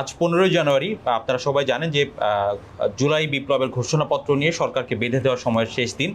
আজ পনেরোই জানুয়ারি আপনারা সবাই জানেন যে জুলাই বিপ্লবের ঘোষণাপত্র নিয়ে সরকারকে বেঁধে দেওয়ার সময়ের শেষ দিন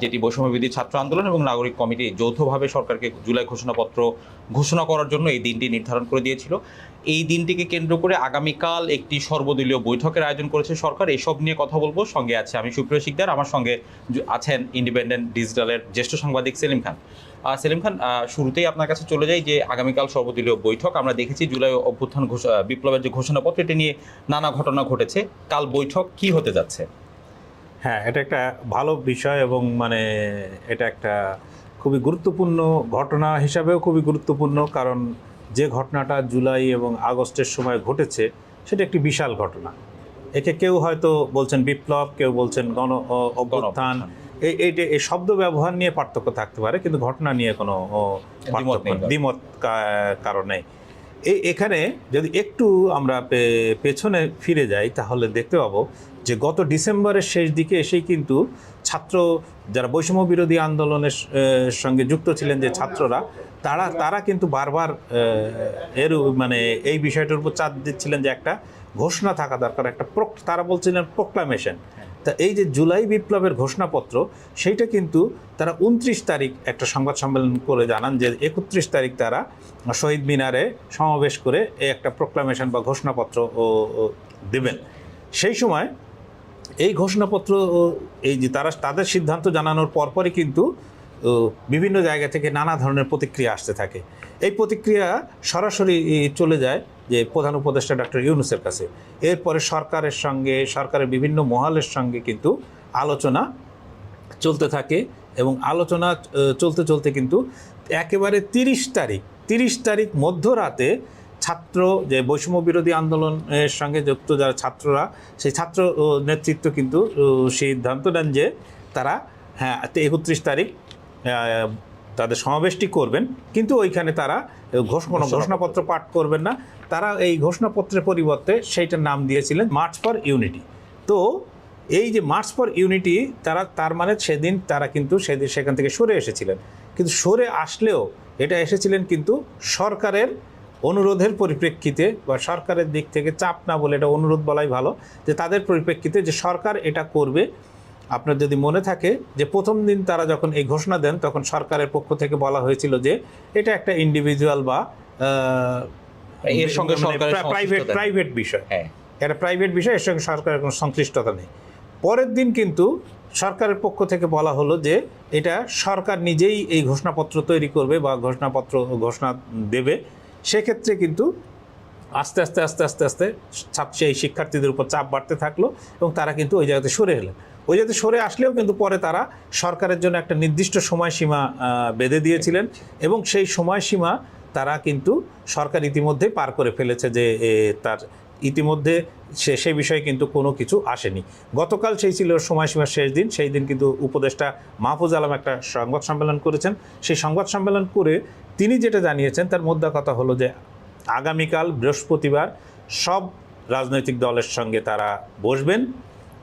যেটি বৈষম্যবিধি ছাত্র আন্দোলন এবং নাগরিক কমিটি যৌথভাবে সরকারকে জুলাই ঘোষণাপত্র ঘোষণা করার জন্য এই দিনটি নির্ধারণ করে দিয়েছিল। এই দিনটিকে কেন্দ্র করে আগামীকাল একটি সর্বদলীয় বৈঠকের আয়োজন করেছে সরকার। এসব নিয়ে কথা বলব। সঙ্গে আছে আমি সুপ্রিয় শিকদার, আমার সঙ্গে আছেন ইন্ডিপেন্ডেন্ট ডিজিটালের জ্যেষ্ঠ সাংবাদিক সেলিম খান। সেলিম খান শুরুতেই আপনার কাছে চলে যাই যে আগামীকাল সর্বদলীয় বৈঠক। আমরা দেখেছি জুলাই অভ্যুত্থান ঘোষ- বিপ্লবের যে ঘোষণাপত্র এটি নিয়ে নানা ঘটনা ঘটেছে। কাল বৈঠক কি হতে যাচ্ছে? হ্যাঁ এটা একটা ভালো বিষয় এবং মানে এটা একটা খুবই গুরুত্বপূর্ণ ঘটনা হিসাবেও খুবই গুরুত্বপূর্ণ কারণ যে ঘটনাটা জুলাই এবং আগস্টের সময় ঘটেছে সেটা একটি বিশাল ঘটনা। একে কেউ হয়তো বলছেন বিপ্লব কেউ বলছেন গণ অভ্যুত্থান। এই এইটা এই শব্দ ব্যবহার নিয়ে পার্থক্য থাকতে পারে কিন্তু ঘটনা নিয়ে কোনো। দ্বিমত কারণে এই এখানে যদি একটু আমরা পেছনে ফিরে যাই তাহলে দেখতে পাবো যে গত ডিসেম্বরের শেষ দিকে এসেই কিন্তু ছাত্র যারা বৈষম্য বিরোধী আন্দোলনের সঙ্গে যুক্ত ছিলেন যে ছাত্ররা তারা তারা কিন্তু বারবার এর মানে এই বিষয়টার উপর চাপ দিচ্ছিলেন যে একটা ঘোষণা থাকা দরকার একটা তারা বলছিলেন প্রোক্লামেশন তা এই যে জুলাই বিপ্লবের ঘোষণাপত্র, সেইটা কিন্তু তারা উনত্রিশ তারিখ একটা সংবাদ সম্মেলন করে জানান যে একত্রিশ তারিখ তারা শহীদ মিনারে সমাবেশ করে এই একটা প্রোক্লামেশন বা ঘোষণাপত্র দেবেন। সেই সময় এই ঘোষণাপত্র এই যে তারা, তাদের সিদ্ধান্ত জানানোর পরপরই কিন্তু বিভিন্ন জায়গা থেকে নানা ধরনের প্রতিক্রিয়া আসতে থাকে। এই প্রতিক্রিয়া সরাসরি চলে যায় যে প্রধান উপদেষ্টা ডক্টর ইউনুসের কাছে। এরপরে সরকারের সঙ্গে, সরকারের বিভিন্ন মহলের সঙ্গে কিন্তু আলোচনা চলতে থাকে এবং আলোচনা চলতে চলতে কিন্তু একেবারে তিরিশ তারিখ তিরিশ তারিখ মধ্যরাতে ছাত্র যে বৈষম্য বিরোধী আন্দোলনের সঙ্গে যুক্ত যারা ছাত্ররা, সেই ছাত্র নেতৃত্ব কিন্তু সিদ্ধান্ত নেন যে তারা হ্যাঁ একত্রিশ তারিখ তাদের সমাবেশটি করবেন কিন্তু ওইখানে তারা কোনো ঘোষণাপত্র। পাঠ করবেন না। তারা এই ঘোষণাপত্রের পরিবর্তে সেইটার নাম দিয়েছিলেন মার্চ ফর ইউনিটি তো এই যে মার্চ ফর ইউনিটি তারা তার মানে সেদিন তারা কিন্তু সেদিন সেখান থেকে সরে এসেছিলেন। কিন্তু সরে আসলেও এটা এসেছিলেন কিন্তু সরকারের অনুরোধের পরিপ্রেক্ষিতে বা সরকারের দিক থেকে চাপ না বলে এটা অনুরোধ বলাই ভালো যে তাদের পরিপ্রেক্ষিতে যে সরকার এটা করবে আপনার যদি মনে থাকে যে প্রথম দিন তারা যখন এই ঘোষণা দেন তখন সরকারের পক্ষ থেকে বলা হয়েছিল যে এটা একটা ইন্ডিভিজুয়াল বা মানে এর সঙ্গে প্রাইভেট প্রাইভেট বিষয়। হ্যাঁ। এটা প্রাইভেট বিষয় এর সঙ্গে সরকারের কোনো সংশ্লিষ্টতা নেই। পরের দিন কিন্তু সরকারের পক্ষ থেকে বলা হলো যে এটা সরকার নিজেই এই ঘোষণাপত্র তৈরি করবে বা ঘোষণাপত্র ঘোষণা দেবে। সেক্ষেত্রে কিন্তু আস্তে আস্তে আস্তে আস্তে আস্তে ছাত্র সেই শিক্ষার্থীদের উপর চাপ বাড়তে থাকল এবং তারা কিন্তু ওই জায়গাতে সরে এলেন। ওই জায়গাতে সরে আসলেও কিন্তু পরে তারা সরকারের জন্য একটা নির্দিষ্ট সময়সীমা বেঁধে দিয়েছিলেন এবং সেই সময়সীমা তারা কিন্তু সরকার ইতিমধ্যেই পার করে ফেলেছে যে তার ইতিমধ্যে সে সেই বিষয়ে কিন্তু কোনো কিছু আসেনি। গতকাল সেই ছিল সময়সীমার শেষ দিন, সেই দিন কিন্তু উপদেষ্টা মাহফুজ আলম একটা সংবাদ সম্মেলন করেছেন। সেই সংবাদ সম্মেলন করে তিনি যেটা জানিয়েছেন, তার মোদ্দা কথা হলো যে, আগামীকাল বৃহস্পতিবার সব রাজনৈতিক দলের সঙ্গে তারা বসবেন।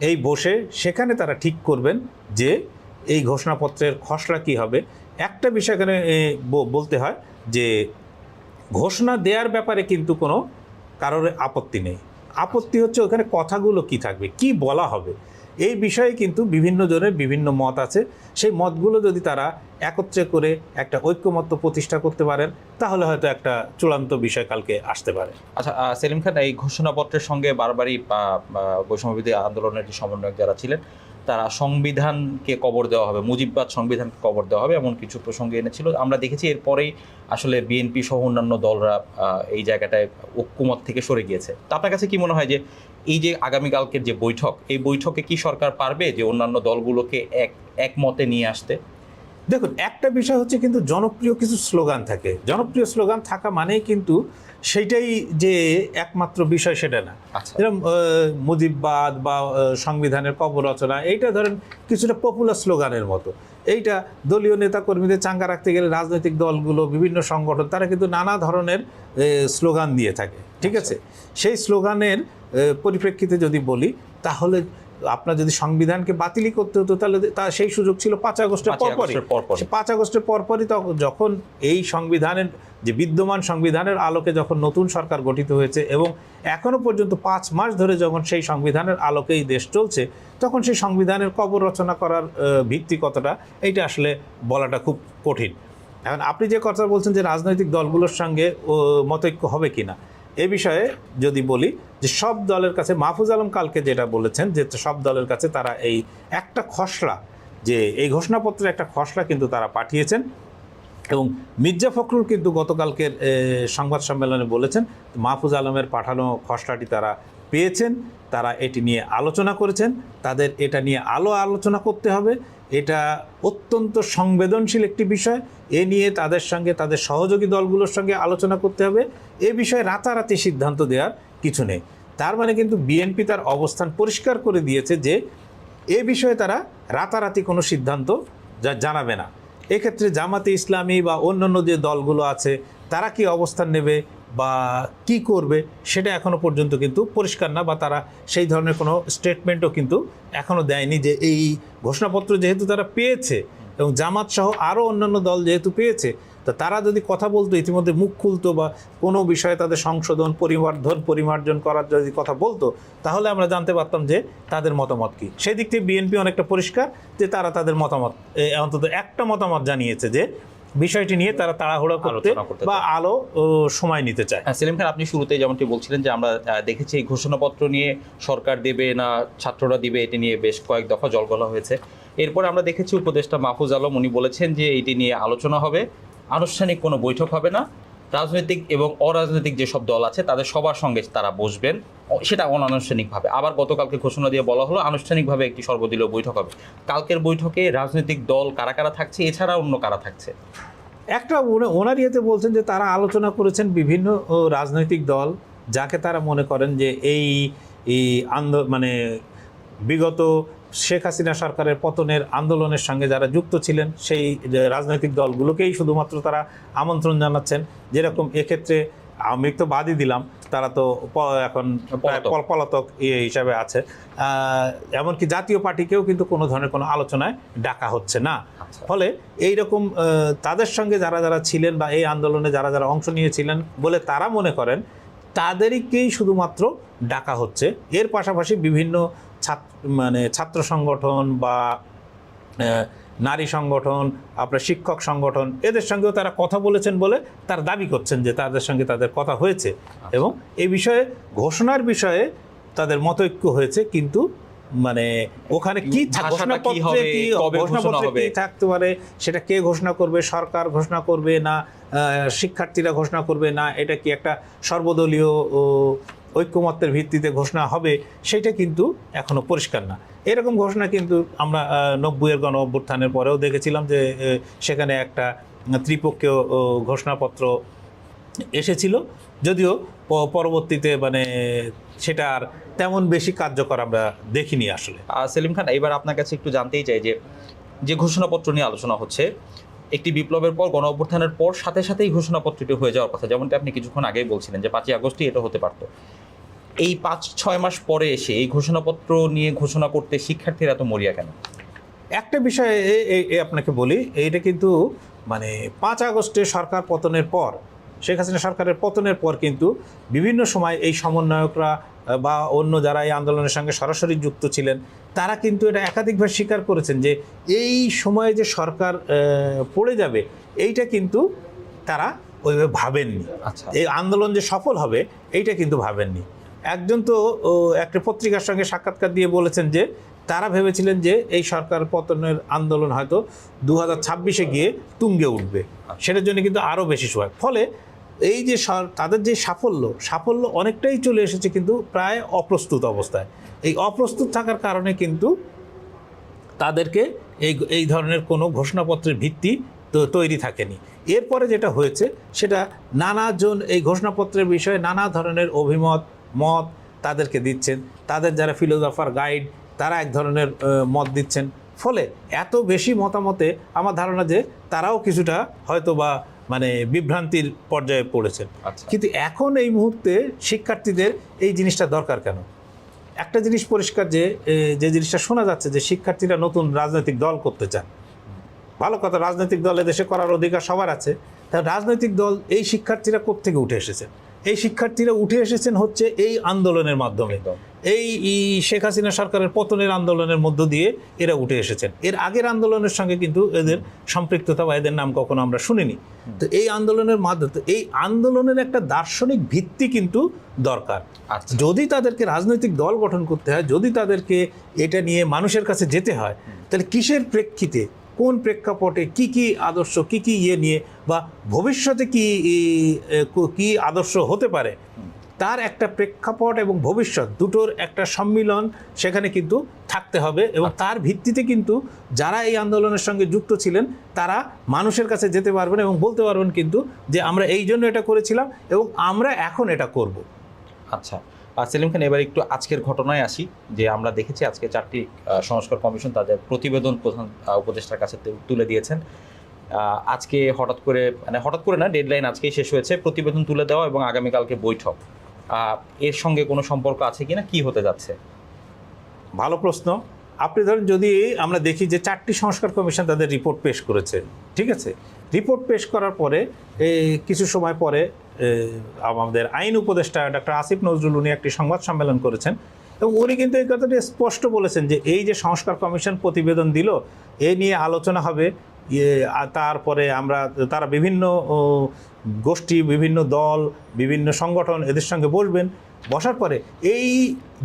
এই বসে সেখানে তারা ঠিক করবেন যে এই ঘোষণাপত্রের খসড়া কী হবে। একটা বিষয় এখানে বলতে হয় যে ঘোষণা দেওয়ার ব্যাপারে কিন্তু কোনো কারোর আপত্তি নেই। আপত্তি হচ্ছে ওখানে কথাগুলো কি থাকবে, কি বলা হবে। এই বিষয়ে কিন্তু বিভিন্ন জনের বিভিন্ন মত আছে। সেই মতগুলো যদি তারা একত্রে করে একটা ঐক্যমত্য প্রতিষ্ঠা করতে পারেন, তাহলে হয়তো একটা চূড়ান্ত বিষয় কালকে আসতে পারে। আচ্ছা সেলিম খান, এই ঘোষণাপত্রের সঙ্গে বারবারই বৈষম্যবিধি আন্দোলনের যে সমন্বয়ক যারা ছিলেন তারা সংবিধানকে কবর দেওয়া হবে, মুজিববাদ সংবিধানকে কবর দেওয়া হবে, এমন কিছু প্রসঙ্গে এনেছিল। আমরা দেখেছি এরপরেই আসলে বিএনপি সহ অন্যান্য দলরা এই জায়গাটায় ঐক্যমত থেকে সরে গিয়েছে। তা আপনার কাছে কি মনে হয় যে এই যে আগামীকালকের যে বৈঠক, এই বৈঠকে কি সরকার পারবে যে অন্যান্য দলগুলোকে এক, একমতে নিয়ে আসতে? দেখুন একটা বিষয় হচ্ছে কিন্তু জনপ্রিয় কিছু স্লোগান থাকে। জনপ্রিয় স্লোগান থাকা মানেই কিন্তু সেইটাই যে একমাত্র বিষয় সেটা না। আচ্ছা। যেরকম মুজিববাদ বা সংবিধানের কবর রচনা এইটা ধরেন কিছুটা পপুলার স্লোগানের মতো। এইটা দলীয় নেতাকর্মীদের চাঙ্গা রাখতে গেলে রাজনৈতিক দলগুলো বিভিন্ন সংগঠন তারা কিন্তু নানা ধরনের স্লোগান দিয়ে থাকে। ঠিক আছে? সেই স্লোগানের পরিপ্রেক্ষিতে যদি বলি তাহলে আপনার যদি সংবিধানকে বাতিলই করতে হতো তাহলে তা সেই সুযোগ ছিল পাঁচ আগস্টের পরপরই। পাঁচ আগস্টের পরপরই তখন যখন এই সংবিধানের যে বিদ্যমান সংবিধানের আলোকে যখন নতুন সরকার গঠিত হয়েছে এবং এখনও পর্যন্ত পাঁচ মাস ধরে যখন সেই সংবিধানের আলোকেই দেশ চলছে তখন সেই সংবিধানের কবর রচনা করার ভিত্তি কতটা এইটা আসলে বলাটা খুব কঠিন। এখন আপনি যে কথা বলছেন যে রাজনৈতিক দলগুলোর সঙ্গে মতৈক্য হবে কিনা এ বিষয়ে যদি বলি যে সব দলের কাছে, মাহফুজ আলম কালকে যেটা বলেছেন যে সব দলের কাছে তারা এই একটা খসড়া, যে এই ঘোষণাপত্রের একটা খসড়া কিন্তু তারা পাঠিয়েছেন এবং মির্জা ফখরুল কিন্তু গতকালকের সংবাদ সম্মেলনে বলেছেন, মাহফুজ আলমের পাঠানো খসড়াটি তারা পেয়েছেন, তারা এটি নিয়ে আলোচনা করেছেন, তাদের এটা নিয়ে আলো আলোচনা করতে হবে এটা অত্যন্ত সংবেদনশীল একটি বিষয়। এ নিয়ে তাদের সঙ্গে, তাদের সহযোগী দলগুলোর সঙ্গে আলোচনা করতে হবে। এ বিষয়ে রাতারাতি সিদ্ধান্ত দেওয়ার কিছু নেই। তার মানে কিন্তু বিএনপি তার অবস্থান পরিষ্কার করে দিয়েছে যে, এ বিষয়ে তারা রাতারাতি কোনো সিদ্ধান্ত যা জানাবে না। এক্ষেত্রে জামাতে ইসলামী বা অন্যান্য যে দলগুলো আছে, তারা কি অবস্থান নেবে? বা কি করবে সেটা এখনও পর্যন্ত কিন্তু পরিষ্কার না বা তারা সেই ধরনের কোনো স্টেটমেন্টও কিন্তু এখনও দেয়নি যে এই ঘোষণাপত্র যেহেতু তারা পেয়েছে এবং জামাত সহ আরও অন্যান্য দল যেহেতু পেয়েছে, তো তারা যদি কথা বলতো, ইতিমধ্যে মুখ খুলতো বা কোনো বিষয়ে তাদের সংশোধন পরিমার্ধন পরিমার্জন করার যদি কথা বলতো, তাহলে আমরা জানতে পারতাম যে তাদের মতামত কী। সেই দিক থেকে বিএনপি অনেকটা পরিষ্কার যে তারা তাদের মতামত অন্তত একটা মতামত জানিয়েছে যে বিষয়টি নিয়ে তারা তাড়াহুড়ো করতে বা আলো সময় নিতে চায়। হ্যাঁ সেলিম খান আপনি শুরুতে যেমনটি বলছিলেন যে আমরা দেখেছি এই ঘোষণাপত্র নিয়ে সরকার দেবে না ছাত্ররা দিবে এটি নিয়ে বেশ কয়েক দফা জলগলা হয়েছে। এরপর আমরা দেখেছি উপদেষ্টা মাহফুজ আলম উনি বলেছেন যে এটি নিয়ে আলোচনা হবে। আনুষ্ঠানিক কোনো বৈঠক হবে না। রাজনৈতিক এবং অরাজনৈতিক যেসব দল আছে, তাদের সবার সঙ্গে তারা বসবেন। সেটা অনানুষ্ঠানিকভাবে। আবার গতকালকে ঘোষণা দিয়ে বলা হলো, আনুষ্ঠানিকভাবে একটি সর্বদলীয় বৈঠক হবে। কালকের বৈঠকে রাজনৈতিক দল কারা কারা থাকছে এছাড়া অন্য কারা থাকছে? একটা ওনা- ওনার ইয়েতে বলছেন যে, তারা আলোচনা করেছেন বিভিন্ন রাজনৈতিক দল, যাকে তারা মনে করেন যে, এই এই আন্দো মানে বিগত শেখ হাসিনা সরকারের পতনের আন্দোলনের সঙ্গে যারা যুক্ত ছিলেন সেই রাজনৈতিক দলগুলোকেই শুধুমাত্র তারা আমন্ত্রণ জানাচ্ছেন যেরকম এক্ষেত্রে আমি তো বাদই দিলাম তারা তো এখন পলাতক। ইয়ে হিসাবে আছে এমনকি জাতীয় পার্টিকেও কিন্তু কোনো ধরনের কোনো আলোচনায় ডাকা হচ্ছে না আচ্ছা। ফলে এই রকম তাদের সঙ্গে যারা যারা ছিলেন বা এই আন্দোলনে যারা যারা অংশ নিয়েছিলেন বলে তারা মনে করেন তাদেরকেই শুধুমাত্র ডাকা হচ্ছে এর পাশাপাশি বিভিন্ন ছাত্র মানে ছাত্র সংগঠন বা নারী সংগঠন আপনার শিক্ষক সংগঠন এদের সঙ্গেও তারা কথা বলেছেন বলে তার দাবি করছেন যে তাদের সঙ্গে তাদের কথা হয়েছে। এবং এই বিষয়ে ঘোষণার বিষয়ে তাদের মতৈক্য হয়েছে কিন্তু মানে ওখানে কি ঘোষণাপত্রে কি ঘোষণাপত্রে কি থাকতে পারে সেটা কে ঘোষণা করবে সরকার ঘোষণা করবে না শিক্ষার্থীরা ঘোষণা করবে না এটা কি একটা সর্বদলীয় ঐক্যমত্যের ভিত্তিতে ঘোষণা হবে সেটা কিন্তু এখনও পরিষ্কার না। এরকম ঘোষণা কিন্তু আমরা নব্বইয়ের গণ অভ্যুত্থানের পরেও দেখেছিলাম যে সেখানে একটা ত্রিপক্ষীয় ঘোষণাপত্র এসেছিল। যদিও পরবর্তীতে মানে সেটা আর তেমন বেশি কার্যকর আমরা দেখিনি আসলে। সেলিম খান, এবার আপনার কাছে একটু জানতেই চাই যে যে ঘোষণাপত্র নিয়ে আলোচনা হচ্ছে, একটি বিপ্লবের পর গণ অভ্যুত্থানের পর সাথে সাথেই ঘোষণাপত্রটি হয়ে যাওয়ার কথা, যেমনটি আপনি কিছুক্ষণ আগেই বলছিলেন যে, পাঁচই আগস্টই এটা হতে পারত। এই পাঁচ ছয় মাস পরে এসে এই ঘোষণাপত্র নিয়ে ঘোষণা করতে শিক্ষার্থীরা এত মরিয়া কেন? একটা বিষয়ে আপনাকে বলি এইটা কিন্তু মানে পাঁচ আগস্টে সরকার পতনের পর শেখ হাসিনা সরকারের পতনের পর কিন্তু বিভিন্ন সময় এই সমন্বয়করা বা অন্য যারা এই আন্দোলনের সঙ্গে সরাসরি যুক্ত ছিলেন তারা কিন্তু এটা একাধিকবার স্বীকার করেছেন যে এই সময়ে যে সরকার পড়ে যাবে এইটা কিন্তু তারা ওইভাবে ভাবেননি। আচ্ছা। এই আন্দোলন যে সফল হবে এইটা কিন্তু ভাবেননি। একজন তো একটা পত্রিকার সঙ্গে সাক্ষাৎকার দিয়ে বলেছেন যে, তারা ভেবেছিলেন যে এই সরকার পতনের আন্দোলন হয়তো দু হাজার ছাব্বিশে গিয়ে তুঙ্গে উঠবে। সেটার জন্য কিন্তু আরও বেশি সময়। ফলে এই যে তাদের যে সাফল্য সাফল্য অনেকটাই চলে এসেছে কিন্তু প্রায় অপ্রস্তুত অবস্থায়। এই অপ্রস্তুত থাকার কারণে কিন্তু তাদেরকে এই এই ধরনের কোনো ঘোষণাপত্রের ভিত্তি তো তৈরি থাকেনি। এরপরে যেটা হয়েছে, সেটা নানাজন এই ঘোষণাপত্রের বিষয়ে নানা ধরনের অভিমত মত তাদেরকে দিচ্ছেন। তাদের যারা ফিলোজফার গাইড তারা এক ধরনের মত দিচ্ছেন। ফলে এত বেশি মতামতে আমার ধারণা যে তারাও কিছুটা হয়তো বা মানে বিভ্রান্তির পর্যায়ে পড়েছেন। আচ্ছা। কিন্তু এখন এই মুহূর্তে শিক্ষার্থীদের এই জিনিসটা দরকার কেন? একটা জিনিস পরিষ্কার যে যে জিনিসটা শোনা যাচ্ছে যে শিক্ষার্থীরা নতুন রাজনৈতিক দল করতে চান। ভালো কথা রাজনৈতিক দল দেশে করার অধিকার সবার আছে। তা রাজনৈতিক দল এই শিক্ষার্থীরা কোত্থেকে উঠে এসেছেন এই শিক্ষার্থীরা উঠে এসেছেন হচ্ছে এই আন্দোলনের মাধ্যমে। এই শেখ হাসিনা সরকারের পতনের আন্দোলনের মধ্য দিয়ে এরা উঠে এসেছেন। এর আগের আন্দোলনের সঙ্গে কিন্তু এদের সম্পৃক্ততা বা এদের নাম কখনো আমরা শুনিনি। তো এই আন্দোলনের মাধ্যমে তো এই আন্দোলনের একটা দার্শনিক ভিত্তি কিন্তু দরকার। আচ্ছা। যদি তাদেরকে রাজনৈতিক দল গঠন করতে হয় যদি তাদেরকে এটা নিয়ে মানুষের কাছে যেতে হয় তাহলে কিসের প্রেক্ষিতে কোন প্রেক্ষাপটে কি কি আদর্শ কি কি ইয়ে নিয়ে বা ভবিষ্যতে কি কি আদর্শ হতে পারে? তার একটা প্রেক্ষাপট এবং ভবিষ্যৎ দুটোর একটা সম্মিলন সেখানে কিন্তু থাকতে হবে এবং তার ভিত্তিতে কিন্তু যারা এই আন্দোলনের সঙ্গে যুক্ত ছিলেন তারা মানুষের কাছে যেতে পারবেন এবং বলতে পারবেন কিন্তু যে আমরা এই জন্য এটা করেছিলাম এবং আমরা এখন এটা করব। আচ্ছা। সেলিম খান, এবার একটু আজকের ঘটনায় আসি, যে আমরা দেখেছি আজকে চারটি সংস্কার কমিশন তাদের প্রতিবেদন প্রধান উপদেষ্টার কাছে তুলে দিয়েছেন। আজকে হঠাৎ করে মানে হঠাৎ করে না ডেডলাইন আজকেই শেষ হয়েছে, প্রতিবেদন তুলে দেওয়া এবং আগামীকালকে বৈঠক। এর সঙ্গে কোনো সম্পর্ক আছে কিনা, কি হতে যাচ্ছে? ভালো প্রশ্ন। আপনি ধরেন যদি আমরা দেখি যে চারটি সংস্কার কমিশন তাদের রিপোর্ট পেশ করেছে, ঠিক আছে? রিপোর্ট পেশ করার পরে কিছু সময় পরে আমাদের আইন উপদেষ্টা ডক্টর আসিফ নজরুল উনি একটি সংবাদ সম্মেলন করেছেন। এবং উনি কিন্তু এই কথাটি স্পষ্ট বলেছেন যে এই যে সংস্কার কমিশন প্রতিবেদন দিল, এ নিয়ে আলোচনা হবে। তারপরে আমরা, তারা বিভিন্ন গোষ্ঠী, বিভিন্ন দল, বিভিন্ন সংগঠন এদের সঙ্গে বসবেন। বসার পরে এই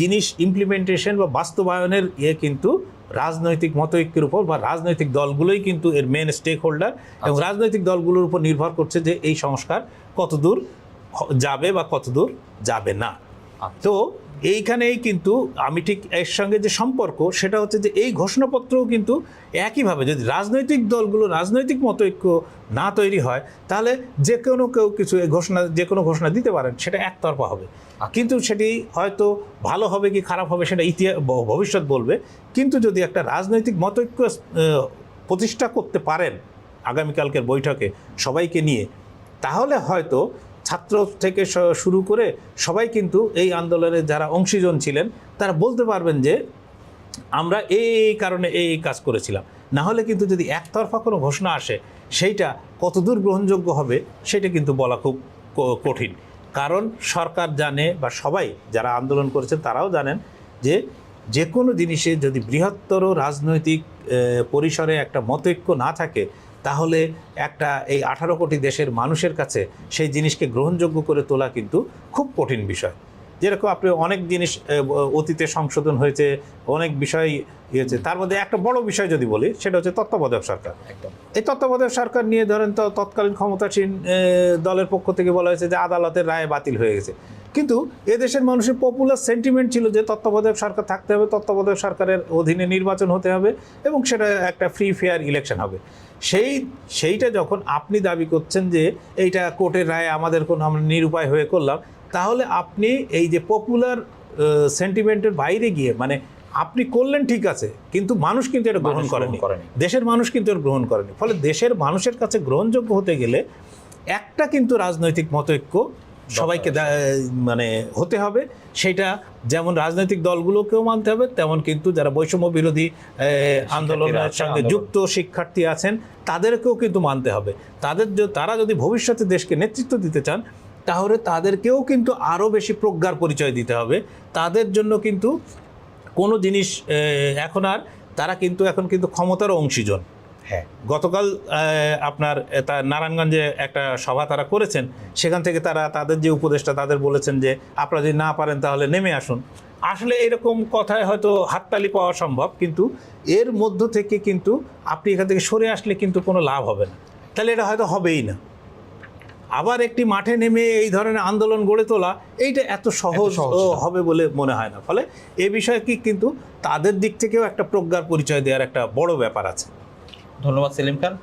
জিনিস ইমপ্লিমেন্টেশন বা বাস্তবায়নের ইয়ে কিন্তু রাজনৈতিক মতৈক্যের উপর বা রাজনৈতিক দলগুলোই কিন্তু এর মেন স্টেক হোল্ডার এবং রাজনৈতিক দলগুলোর উপর নির্ভর করছে যে এই সংস্কার কতদূর যাবে বা কতদূর যাবে না আচ্ছা। তো এইখানেই কিন্তু আমি ঠিক এর সঙ্গে যে সম্পর্ক, সেটা হচ্ছে যে এই ঘোষণাপত্রও কিন্তু একইভাবে যদি রাজনৈতিক দলগুলো রাজনৈতিক মতৈক্য না তৈরি হয়, তাহলে যে কোনো কেউ কিছু ঘোষণা, যে কোনো ঘোষণা দিতে পারেন, সেটা একতরফা হবে। কিন্তু সেটি হয়তো ভালো হবে কি খারাপ হবে সেটা ইতিহাস ভবিষ্যৎ বলবে। কিন্তু যদি একটা রাজনৈতিক মতৈক্য প্রতিষ্ঠা করতে পারেন আগামীকালকের বৈঠকে সবাইকে নিয়ে, তাহলে হয়তো ছাত্র থেকে শুরু করে সবাই কিন্তু এই আন্দোলনে যারা অংশীজন ছিলেন, তারা বলতে পারবেন যে আমরা এই কারণে এই এই কাজ করেছিলাম। না হলে কিন্তু যদি একতরফা কোনো ঘোষণা আসে, সেইটা কতদূর গ্রহণযোগ্য হবে, সেটা কিন্তু বলা খুব কঠিন। কারণ সরকার জানে বা সবাই যারা আন্দোলন করেছেন, তারাও জানেন যে যে কোনো জিনিসে যদি বৃহত্তর রাজনৈতিক পরিসরে একটা মতৈক্য না থাকে তাহলে একটা এই আঠারো কোটি দেশের মানুষের কাছে সেই জিনিসকে গ্রহণযোগ্য করে তোলা কিন্তু খুব কঠিন বিষয়। যেরকম আপনি অনেক জিনিস অতীতে সংশোধন হয়েছে অনেক বিষয় ইয়েছে তার মধ্যে একটা বড় বিষয় যদি বলি সেটা হচ্ছে তত্ত্বাবধায়ক সরকার। এই তত্ত্বাবধায়ক সরকার নিয়ে ধরেন তো তৎকালীন ক্ষমতাসীন দলের পক্ষ থেকে বলা হয়েছে যে আদালতের রায় বাতিল হয়ে গেছে। কিন্তু এদেশের মানুষের পপুলার সেন্টিমেন্ট ছিল যে তত্ত্বাবধায়ক সরকার থাকতে হবে তত্ত্বাবধায়ক সরকারের অধীনে নির্বাচন হতে হবে এবং সেটা একটা ফ্রি ফেয়ার ইলেকশন হবে। সেই সেইটা যখন আপনি দাবি করছেন যে এইটা কোর্টের রায় আমাদের কোনো আমরা নিরুপায় হয়ে করলাম তাহলে আপনি এই যে পপুলার সেন্টিমেন্টের বাইরে গিয়ে মানে আপনি করলেন ঠিক আছে কিন্তু মানুষ কিন্তু এটা গ্রহণ করেনি। দেশের মানুষ কিন্তু এর গ্রহণ করেনি। ফলে দেশের মানুষের কাছে গ্রহণযোগ্য হতে গেলে একটা কিন্তু রাজনৈতিক মতৈক্য সবাইকে মানে হতে হবে। সেটা যেমন রাজনৈতিক দলগুলোকেও মানতে হবে তেমন কিন্তু যারা বৈষম্য বিরোধী আন্দোলনের সঙ্গে যুক্ত শিক্ষার্থী আছেন তাদেরকেও কিন্তু মানতে হবে। তাদের তারা যদি ভবিষ্যতে দেশকে নেতৃত্ব দিতে চান তাহলে তাদেরকেও কিন্তু আরও বেশি প্রজ্ঞার পরিচয় দিতে হবে। তাদের জন্য কিন্তু কোনো জিনিস এখন আর তারা কিন্তু এখন কিন্তু ক্ষমতারও অংশীজন। হ্যাঁ গতকাল আপনার তা নারায়ণগঞ্জে একটা সভা তারা করেছেন। সেখান থেকে তারা তাদের যে উপদেষ্টা তাদের বলেছেন যে আপনারা যদি না পারেন তাহলে নেমে আসুন। আসলে এরকম কথায় হয়তো হাততালি পাওয়া সম্ভব কিন্তু এর মধ্য থেকে কিন্তু আপনি এখান থেকে সরে আসলে কিন্তু কোনো লাভ হবে না। তাহলে এটা হয়তো হবেই না। আবার একটি মাঠে নেমে এই ধরনের আন্দোলন গড়ে তোলা এইটা এত সহজ সহজ হবে বলে মনে হয় না। ফলে এ বিষয়ে কি কিন্তু তাদের দিক থেকেও একটা প্রজ্ঞার পরিচয় দেওয়ার একটা বড় ব্যাপার আছে। ধন্যবাদ সেলিম খান।